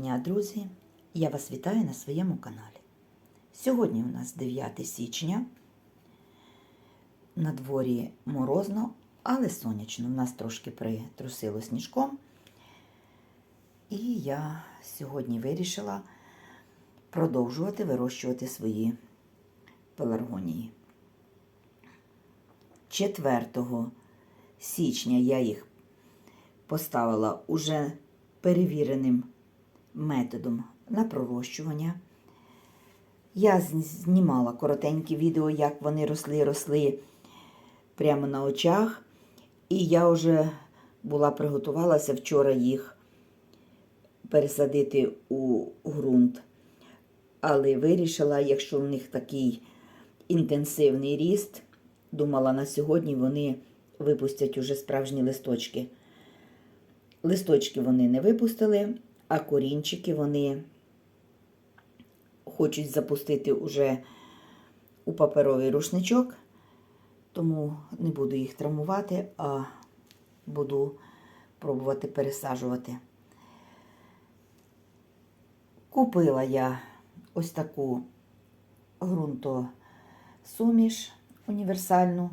Дня, друзі! Я вас вітаю на своєму каналі. Сьогодні у нас 9 січня. На дворі морозно, але сонячно. У нас трошки притрусило сніжком. І я сьогодні вирішила продовжувати вирощувати свої пеларгонії. 4 січня я їх поставила уже перевіреним методом на пророщування. Я знімала коротенькі відео, як вони росли, росли прямо на очах. І я вже була приготувалася вчора їх пересадити у ґрунт. Але вирішила, якщо в них такий інтенсивний ріст, думала, на сьогодні вони випустять уже справжні листочки. Листочки вони не випустили, а корінчики вони хочуть запустити уже у паперовий рушничок, тому не буду їх травмувати, а буду пробувати пересаджувати. Купила я ось таку ґрунтосуміш універсальну.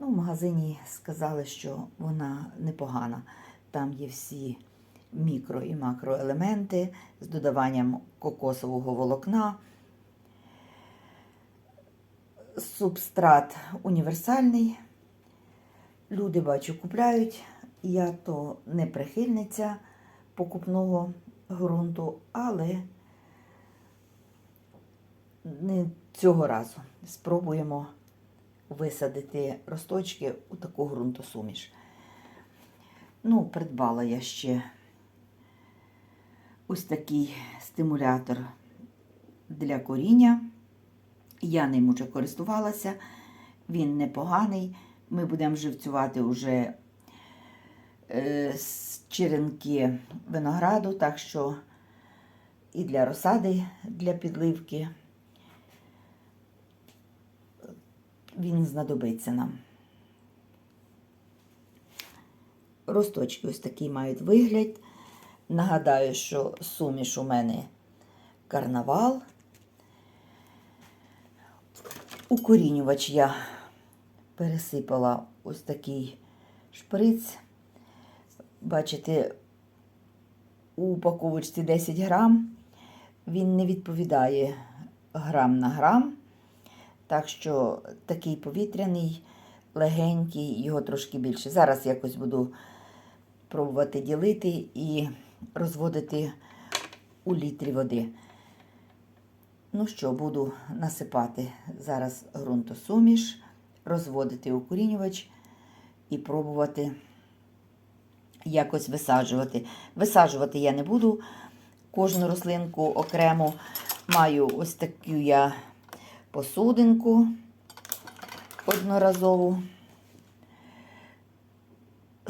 Ну, в магазині сказали, що вона непогана. Там є всі мікро і макроелементи з додаванням кокосового волокна. Субстрат універсальний. Люди, бачу, купляють. Я то не прихильниця покупного ґрунту, але не цього разу спробуємо висадити росточки у таку ґрунтосуміш. Ну, придбала я ще ось такий стимулятор для коріння. Я ним уже користувалася, він непоганий. Ми будемо живцювати вже е, з черенки винограду, так що і для розсади, для підливки він знадобиться нам. Росточки ось такий мають вигляд. Нагадаю, що суміш у мене карнавал. Укорінювач я пересипала ось такий шприц. Бачите, у упаковочці 10 грам. Він не відповідає грам на грам. Так що такий повітряний, легенький, його трошки більше. Зараз якось буду пробувати ділити і розводити у літрі води. Ну що, буду насипати зараз ґрунтосуміш, розводити укорінювач і пробувати якось висаджувати. Висаджувати я не буду. Кожну рослинку окремо маю ось таку я посудинку одноразову.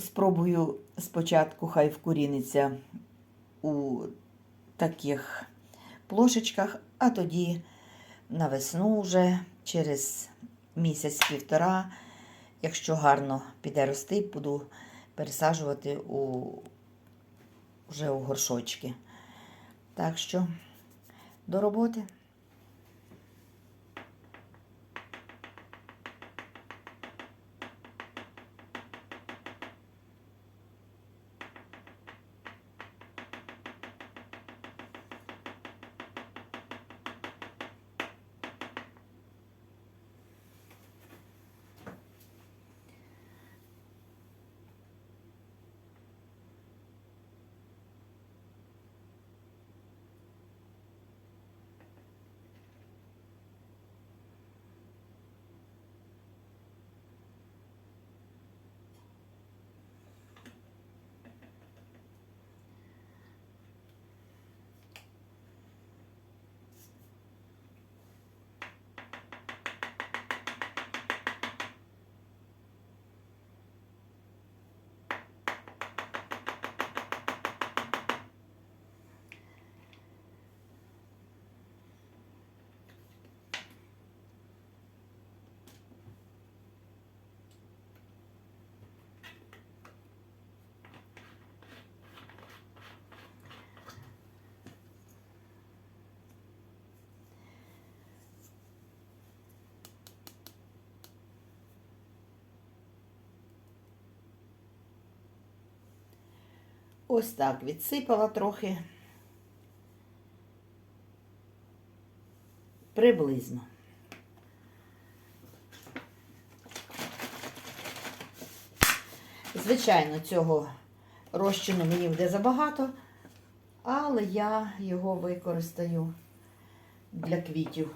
Спробую спочатку хай вкоріниться у таких плошечках, а тоді на весну вже через місяць-півтора, якщо гарно піде рости, буду пересаджувати у, вже у горшочки. Так що до роботи. Ось так відсипала трохи. Приблизно. Звичайно, цього розчину мені буде забагато, але я його використаю для квітів.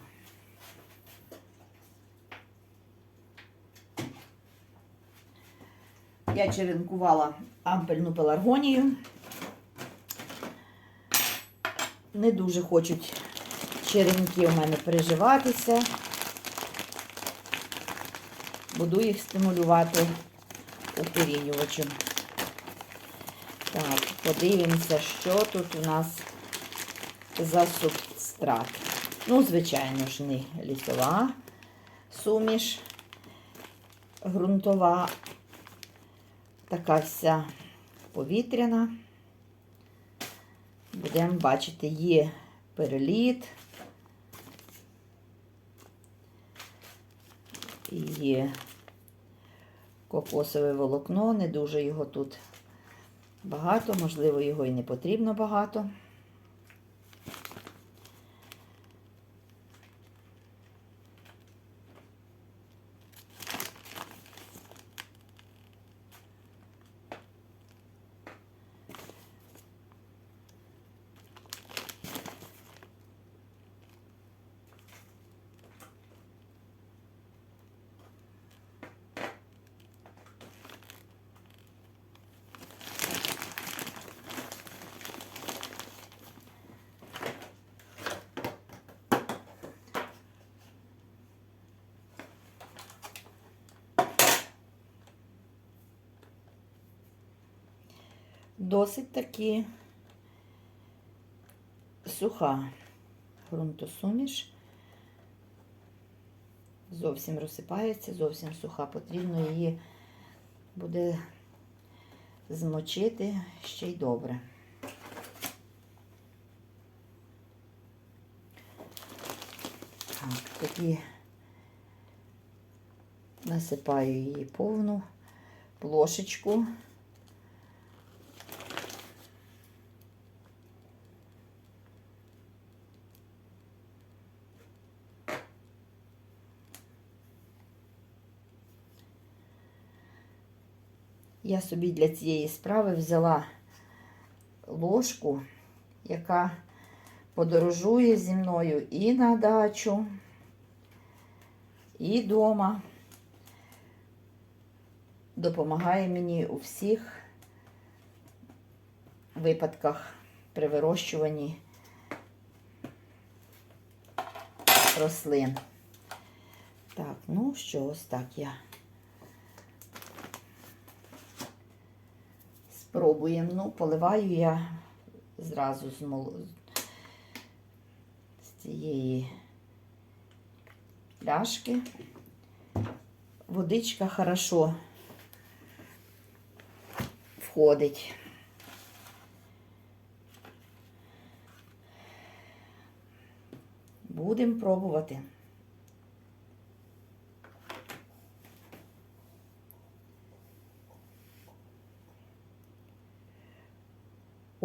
Я черенкувала ампельну пеларгонію. Не дуже хочуть черенки у мене переживатися. Буду їх стимулювати укорінювачем. Так, подивимося, що тут у нас за субстрат. Ну, звичайно ж, не лісова суміш, ґрунтова, така вся повітряна. Будемо бачити, є переліт, є кокосове волокно, не дуже його тут багато, можливо, його і не потрібно багато. Досить таки суха ґрунтосуміш. Зовсім розсипається, зовсім суха. Потрібно її буде змочити ще й добре. Так, тоді насипаю її повну плошечку. Я собі для цієї справи взяла ложку, яка подорожує зі мною і на дачу, і вдома. Допомагає мені у всіх випадках при вирощуванні рослин. Так, ну що, ось так я. Пробуємо. Ну, поливаю я зразу з, мол... з цієї пляшки. Водичка хорошо входить. Будемо пробувати.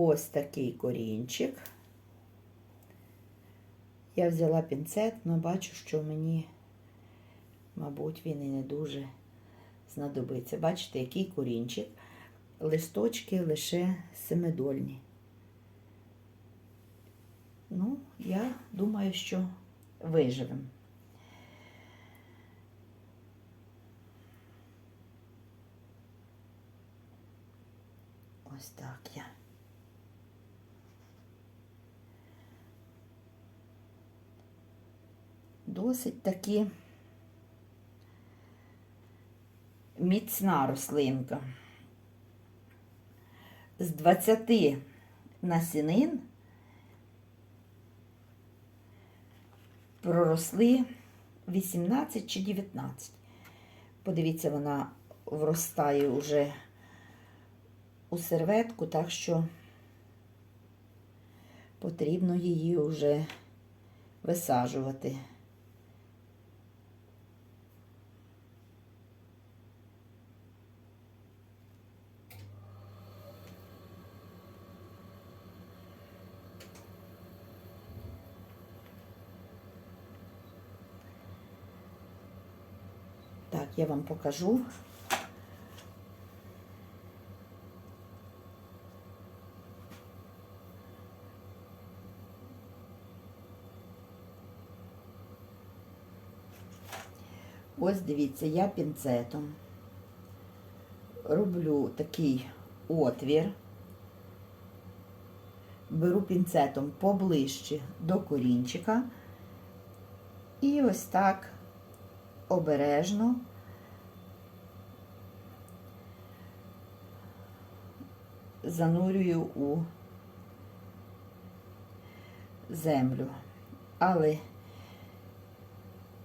Ось такий корінчик. Я взяла пінцет, але бачу, що мені, мабуть, він і не дуже знадобиться. Бачите, який корінчик. Листочки лише семидольні. Ну, я думаю, що виживемо. Ось так я. Досить таки міцна рослинка. З 20 насінин проросли 18 чи 19. Подивіться, вона вростає уже у серветку, так що потрібно її вже висаджувати. Я вам покажу. Ось дивіться, я пінцетом роблю такий отвір, беру пінцетом поближче до корінчика і ось так обережно занурюю у землю. Але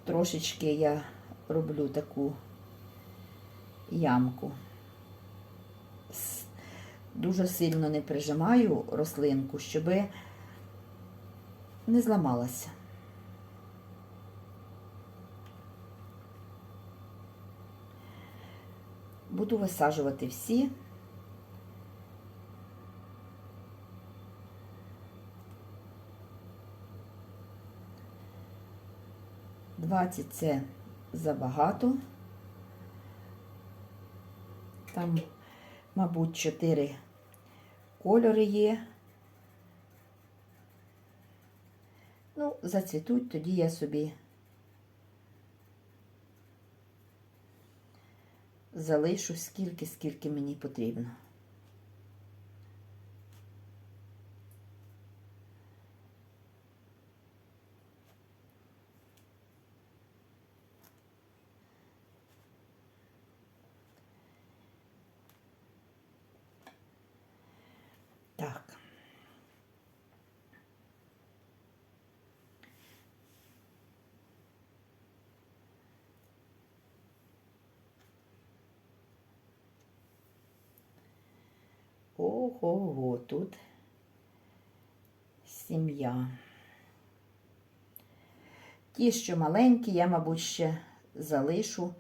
трошечки я роблю таку ямку. Дуже сильно не прижимаю рослинку, щоб не зламалася. Буду висаджувати всі. Двадцять це забагато. Там, мабуть, чотири кольори є. Ну, зацвітуть, тоді я собі залишу скільки, скільки мені потрібно. Так. Ого, тут сім'я. Ті, що маленькі, я, мабуть, ще залишу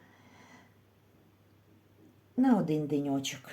на один деньочок.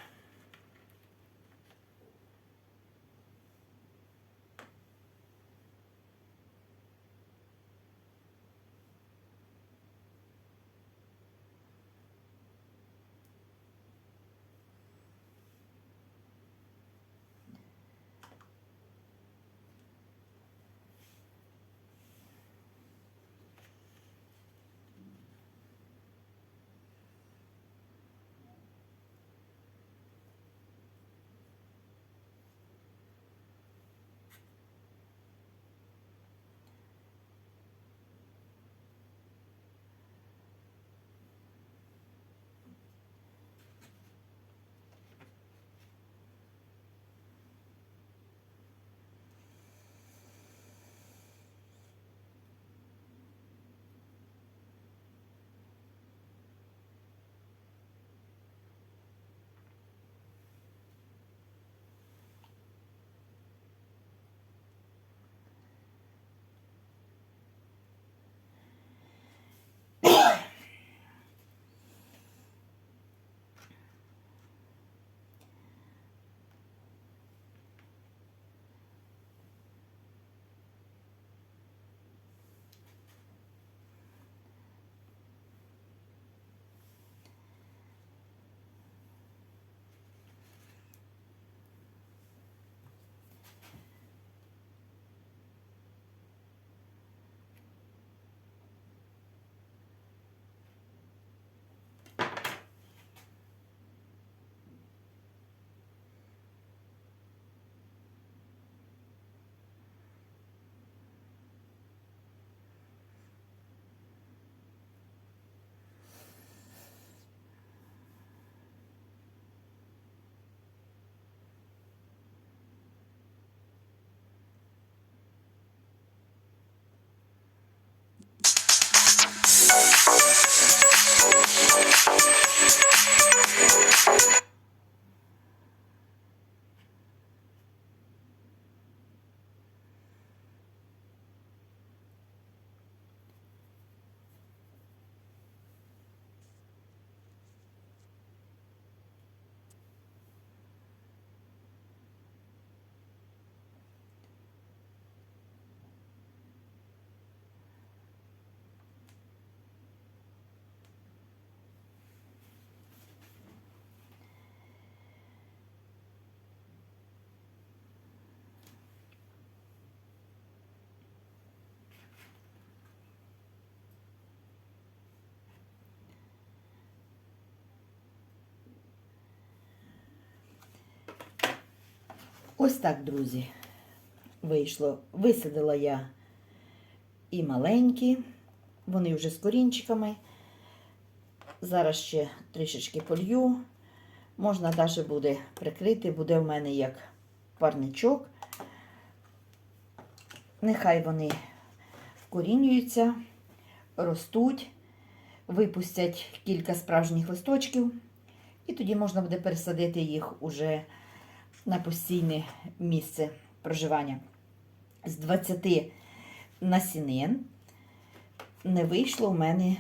Ось так, друзі, вийшло. Висадила я і маленькі, вони вже з корінчиками. Зараз ще трішечки полью. Можна навіть буде прикрити, буде в мене як парничок. Нехай вони вкорінюються, ростуть, випустять кілька справжніх листочків, і тоді можна буде пересадити їх уже на постійне місце проживання. З 20 насінин не вийшло в мене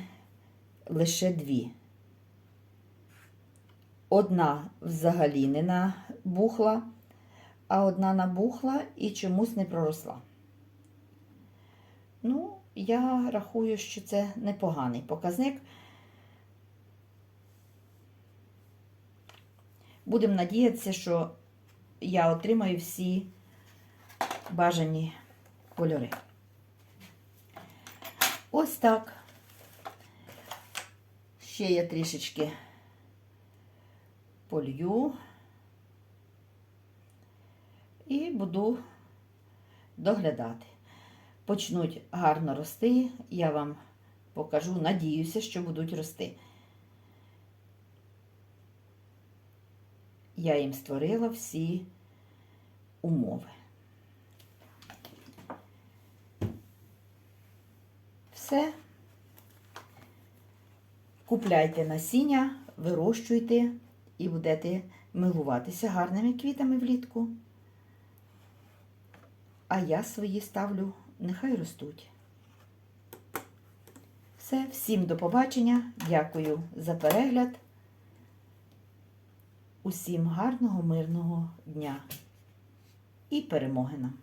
лише дві. Одна взагалі не набухла, а одна набухла і чомусь не проросла. Ну, я рахую, що це непоганий показник. Будемо надіятися, що я отримаю всі бажані кольори. Ось так. Ще я трішечки полью і буду доглядати. Почнуть гарно рости, я вам покажу, надіюся, що будуть рости. Я їм створила всі умови. Все. Купляйте насіння, вирощуйте і будете милуватися гарними квітами влітку. А я свої ставлю, нехай ростуть. Все, всім до побачення. Дякую за перегляд. Усім гарного, мирного дня і перемоги нам!